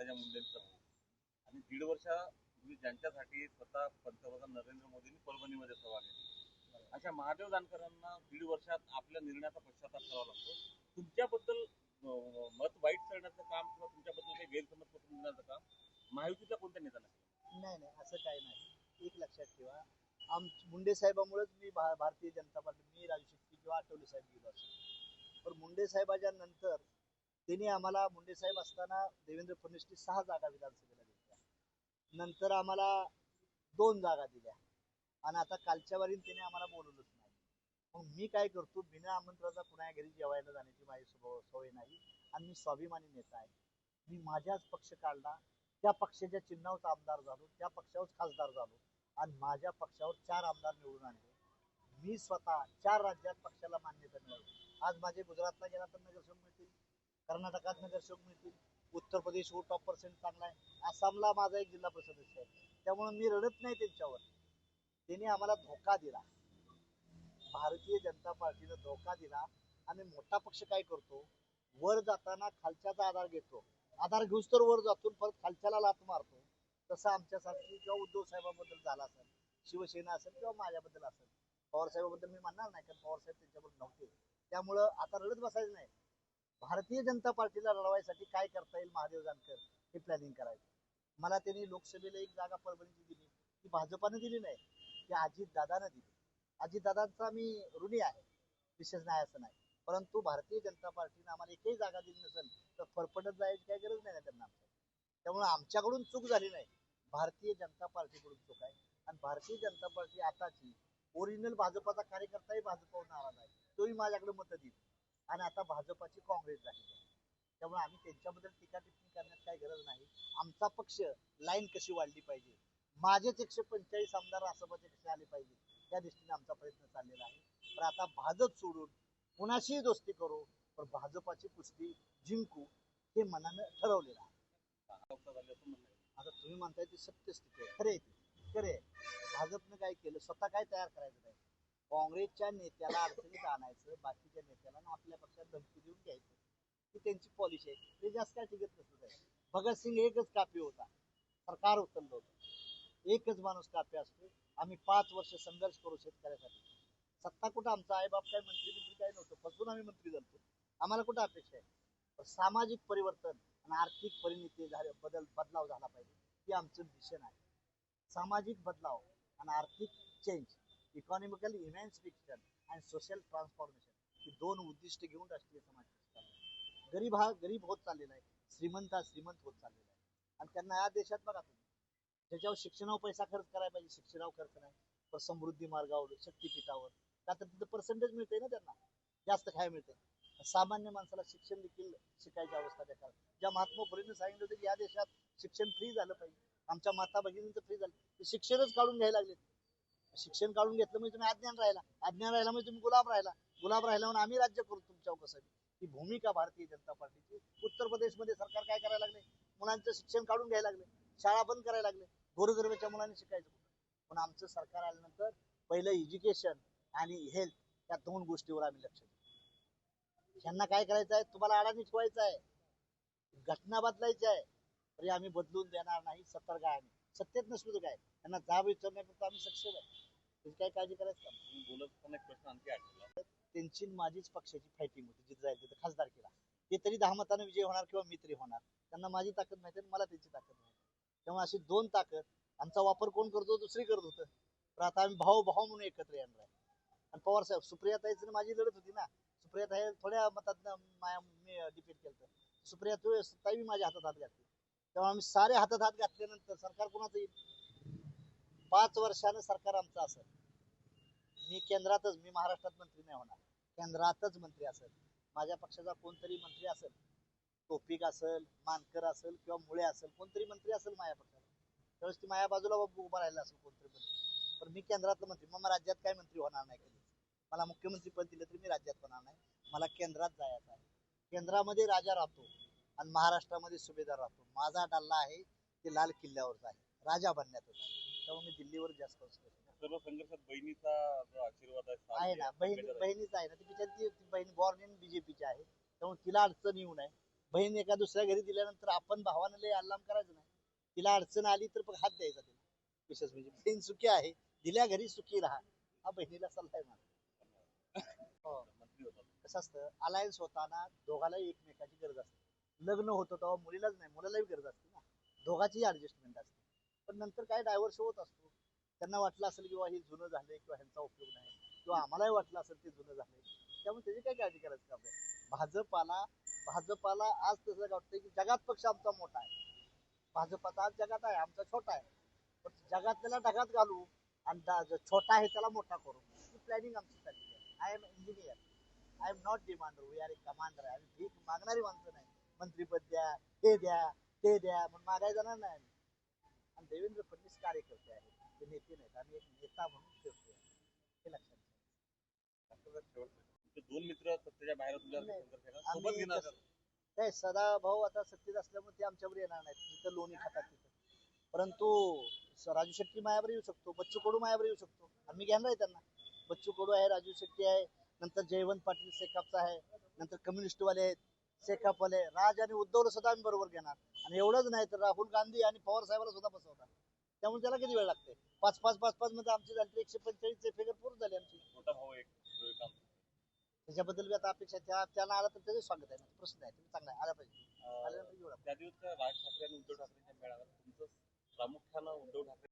पंकजा मुंडेंचं. आणि दीड वर्षापूर्वी ज्यांच्यासाठी स्वतः पंतप्रधान नरेंद्र मोदींनी परभणीमध्ये सभा घेतली. अशा महादेव जानकरांना दीड वर्षात आपल्या निर्णयाचा पश्चाताप करावा लागतो. तुमच्याबद्दल मत वाईट करण्याचं काम किंवा तुमच्याबद्दल काही गैरसमज पसरून देण्याचं काम महायुतीच्या कोणत्या नेत्याला नाही नाही असं काही नाही. एक लक्षात ठेवा. आम मुंडे साहेबामुळेच मी भारतीय जनता पार्टी मी राजू शेट्टी किंवा आठवले साहेब गेलो असतो पण मुंडे साहेबाच्या नंतर त्यांनी आम्हाला मुंडे साहेब असताना देवेंद्र फडणवीसनी सहा जागा विधानसभेला दिल्या नंतर आम्हाला दोन जागा दिल्या. आणि आता कालच्या वारीने त्याने आम्हाला बोलवलंच नाही. मग मी काय करतो बिना आमंत्रणाचा कुणा घरी जेवायला जाण्याची माझी स्वभाव सवय नाही. आणि मी स्वाभिमानी नेता आहे. मी माझ्याच पक्ष काढला. त्या पक्षाच्या चिन्हावर आमदार झालो. त्या पक्षावर खासदार झालो. आणि माझ्या पक्षावर चार आमदार निवडून आणले. मी स्वतः चार राज्यात पक्षाला मान्यता मिळवली. आज माझे गुजरातला गेला तर नगरसेवक मिळतील. कर्नाटकात नगरसेवक मिळतील उत्तर प्रदेशवर टॉप पर्सेंट चांगला आहे आसामला माझा एक जिल्हा परिषद आहे. त्यामुळे मी रडत नाही त्यांच्यावर. त्यांनी आम्हाला धोका दिला. भारतीय जनता पार्टीनं धोका दिला. आणि मोठा पक्ष काय करतो? वर जाताना खालच्याचा आधार घेतो. आधार घेऊस तर वर जातो परत खालच्याला लात मारतो. तसं आमच्यासाठी किंवा उद्धव साहेबांबद्दल झाला असेल शिवसेना असेल किंवा माझ्याबद्दल असेल पवारसाहेबाबद्दल मी म्हणणार नाही कारण पवार साहेब त्यांच्याबरोबर नव्हते. त्यामुळं आता रडत बसायचं नाही. भारतीय जनता पार्टीला लढवायसाठी काय करता येईल महादेव जानकर? हे प्लॅनिंग करायचं. मला त्यांनी लोकसभेला एक जागा परभणीची दिली. ती भाजपाने दिली नाही ती अजित दादाने दिली. अजित दादांचा मी ऋणी आहे. विशेष नाही असं नाही. परंतु भारतीय जनता पार्टीनं आम्हाला एकही जागा दिली नसेल तर फरफटत जायची काही गरज नाही ना त्यांना आमच्या त्यामुळे आमच्याकडून चूक झाली नाही. भारतीय जनता पार्टीकडून चूक आहे. आणि भारतीय जनता पार्टी आताची ओरिजिनल भाजपाचा कार्यकर्ताही भाजपावर नाराज आहे. तोही माझ्याकडे मतं देईल. आणि आता भाजपाची काँग्रेस झाली. आहे त्यामुळे आम्ही त्यांच्याबद्दल टीका टिप्पणी करण्यात काही गरज नाही. आमचा पक्ष लाईन कशी वाढली पाहिजे? माझेच एकशे पंचेचाळीस आमदार राष्ट्रपती कसे आले पाहिजे? त्या दृष्टीने आमचा प्रयत्न चाललेला आहे. पण आता भाजप सोडून कुणाशीही दोस्ती करू पण भाजपाची कुस्ती जिंकू हे मनानं ठरवलेलं आहे. आता तुम्ही म्हणताय ते सत्यस्थिती आहे. खरे खरे भाजपनं काय केलं? स्वतः काय तयार करायचं नाही काँग्रेसच्या नेत्याला अडचणीत आणायचं बाकीच्या नेत्याला आपल्या पक्षात धमकी देऊन घ्यायचं. ही त्यांची पॉलिसी आहे. ते जास्त काय टिकत नसत आहे. भगतसिंग एकच कापी होता. सरकार उचललं होतं. एकच माणूस कापी असतो. आम्ही पाच वर्ष संघर्ष करू शेतकऱ्यासाठी. सत्ता कुठं? आमचा आई बाप काय मंत्री मंत्री काय नव्हतं. फसून आम्ही मंत्री झालो आम्हाला कुठं अपेक्षा आहे? सामाजिक परिवर्तन आणि आर्थिक परिणिती झाले बदल बदलाव झाला पाहिजे. हे आमचं मिशन आहे. सामाजिक बदलाव आणि आर्थिक change economical emancipation and social transformation ही दोन उद्दिष्ट घेऊन राष्ट्रीय समाज गरीब हा गरीब होत चाललेला आहे. श्रीमंत हा श्रीमंत होत चाललेला आहे. आणि त्यांना या देशात बघा तुम्ही. ज्याच्यावर शिक्षणावर पैसा खर्च करायला पाहिजे शिक्षणावर खर्च नाही. पण समृद्धी मार्गावर शक्तीपीठावर. का तर तिथं पर्सेंटेज मिळते ना त्यांना. जास्त काय मिळते सामान्य माणसाला शिक्षण देखील शिकायची अवस्था त्या काळात ज्या महात्मा फुलेंनी सांगितलं होतं की या देशात शिक्षण फ्री झालं पाहिजे. आमच्या माता भगिनींचं फ्री झालं. ते शिक्षणच काढून घ्यायला लागले शिक्षण काढून घेतलं म्हणजे तुम्ही अज्ञान राहिला. अज्ञान राहिला म्हणजे तुम्ही गुलाब राहिला. गुलाब राहिला म्हणून आम्ही राज्य करू तुमच्यावर कसं ही भूमिका भारतीय जनता पार्टीची. उत्तर प्रदेशमध्ये सरकार काय करायला लागले? मुलांचं शिक्षण काढून घ्यायला लागले. शाळा बंद करायला लागले. गोरगरबेच्या मुलांनी शिकायचं पण आमचं सरकार आल्यानंतर पहिलं एज्युकेशन आणि हेल्थ या दोन गोष्टीवर आम्ही लक्ष देऊ. ह्यांना काय करायचं आहे? तुम्हाला अडाणी ठेवायचं आहे. घटना बदलायची आहे. तरी आम्ही बदलून देणार नाही सतर्क आहे आम्ही. सत्तेत नसलो तर काय? त्यांना जाब विचारण्याकरता आम्ही सक्षम आहे. त्याची काय काळजी करायचं का? तुम्ही बोलत असताना एक प्रश्न आणखी आठवला. त्यांची माझीच पक्षाची फायटिंग होती जिथे जाईल तिथे खासदार केला. ते तरी दहा मताने विजय होणार किंवा मी तरी होणार. त्यांना माझी ताकद माहिती आणि मला त्यांची ताकद माहिती. त्यामुळे अशी दोन ताकद आमचा वापर कोण करतो दुसरी करत होतं. तर आता आम्ही भाऊ भाऊ म्हणून एकत्र येणार आहे. आणि पवार साहेब सुप्रियाताईच माझी लढत होती ना. सुप्रियाताई थोड्या मतात मी डिपेंड केलं सुप्रिया तू ताई माझ्या हातात हात घातले. तेव्हा आम्ही सारे हातात हात घातल्यानंतर सरकार कोणाचं येईल पाच वर्षानं सरकार आमचं असेल. मी केंद्रातच मी महाराष्ट्रात मंत्री नाही होणार. केंद्रातच मंत्री असेल. माझ्या पक्षाचा कोणतरी मंत्री असेल. टोपिक असेल मानकर असेल किंवा मुळे असेल कोणतरी मंत्री असेल माझ्या पक्षाला त्यावेळेस ती माझ्या बाजूला उभं उभा राहिला असेल कोणतरी मंत्री. पण मी केंद्रातलं मंत्री. मग राज्यात काय मंत्री होणार नाही कधी? मला मुख्यमंत्री पद दिलं तरी मी राज्यात होणार नाही. मला केंद्रात जायचं आहे. केंद्रामध्ये राजा राहतो. आणि महाराष्ट्रामध्ये सुभेदार राहतो. माझा डल्ला आहे ते लाल किल्ल्यावरचा आहे. राजा बनण्यातच आहे. त्यामुळे मी दिल्लीवर जास्त. सर्व संघर्षात बहिणीचा जो आशीर्वाद आहे ना. बहिणी. बहिणीच आहे ना. ती बिचारी ती बहीण बॉर्न इन बीजेपीची आहे. त्यामुळे तिला अडचण येऊ नये. बहीण एका दुसऱ्या घरी दिल्यानंतर आपण भावानं लय अल्लाम करायचं नाही. तिला अडचण आली तर पण हात द्यायचा तिला. विशेष म्हणजे बहीण सुखी आहे. दिल्या घरी सुखी राहा. हा बहिणीला सल्ला आहे माझा. हो. होता कसं असतं अलायन्स होताना दोघालाही एकमेकाची गरज असते. लग्न होतं तेव्हा मुलीलाच नाही मुलालाही गरज असते ना. दोघांचीही ॲडजस्टमेंट असते. पण नंतर काय डायव्हर्स होत असतो त्यांना वाटलं असेल किंवा हे जुनं झालंय किंवा ह्यांचा उपयोग नाही किंवा आम्हालाही वाटलं असेल ते जुनं झालंय. त्यामुळे त्याची काय काळजी करायचं काम नाही. भाजपाला भाजपाला आज तसं वाटतंय की जगात पक्ष आमचा मोठा आहे. भाजपाचा आज जगात आहे आमचा छोटा आहे. पण जगात त्याला ढगात घालू आणि जो छोटा आहे त्याला मोठा करू. ही प्लॅनिंग आमची चाललेली आहे. I am engineer I am not demander we are a commander आहे आम्ही भीक मागणारी माणसं नाही. मंत्रीपद द्या हे द्या ते द्या म्हणून मागाय जाणार नाही आम्ही. आणि देवेंद्र फडणवीस कार्यकर्ते आहेत. ते नेते नाहीत. आम्ही एक नेता म्हणून फिरतोय हे लक्षात. तुमचे दोन मित्र सत्तेच्या बाहेर तुझ्या नाही. सोबत घेणार आम्ही घेणार कसं- काय सदा भाऊ आता सत्तेत असल्यामुळे ते आमच्यावर येणार नाहीत. तिथं लोणी खातात तिथं. परंतु राजू शेट्टी मायावर येऊ शकतो. बच्चू कडू मायावर येऊ शकतो. मी घेणार आहे त्यांना. बच्चू कडू आहे राजू शेट्टी आहे. नंतर जयवंत पाटील शेकापचा आहे. नंतर कम्युनिस्ट वाले आहेत. शेकाप वाले राज आणि उद्धवला सुद्धा आम्ही बरोबर घेणार. आणि एवढंच नाही तर राहुल गांधी आणि पवार साहेबांना सुद्धा बसवणार. त्यामुळे त्याला किती वेळ लागते? पाच पाच पाच पाच मध्ये आमची झाली एकशे पंचेचाळीसचे फिगर पूर्ण झाली आमची. मोठा भाऊ एक. त्याच्याबद्दल बी आता अपेक्षा त्या त्याला आला तर त्याचे स्वागत आहे. प्रश्न आहे. तुम्ही चांगला आला पाहिजे. आल्यानंतर. त्या दिवसच्या राज ठाकरे आणि उद्धव ठाकरेंच्या मेळाव्यात तुमचं प्रामुख्यानं उद्धव ठाकरे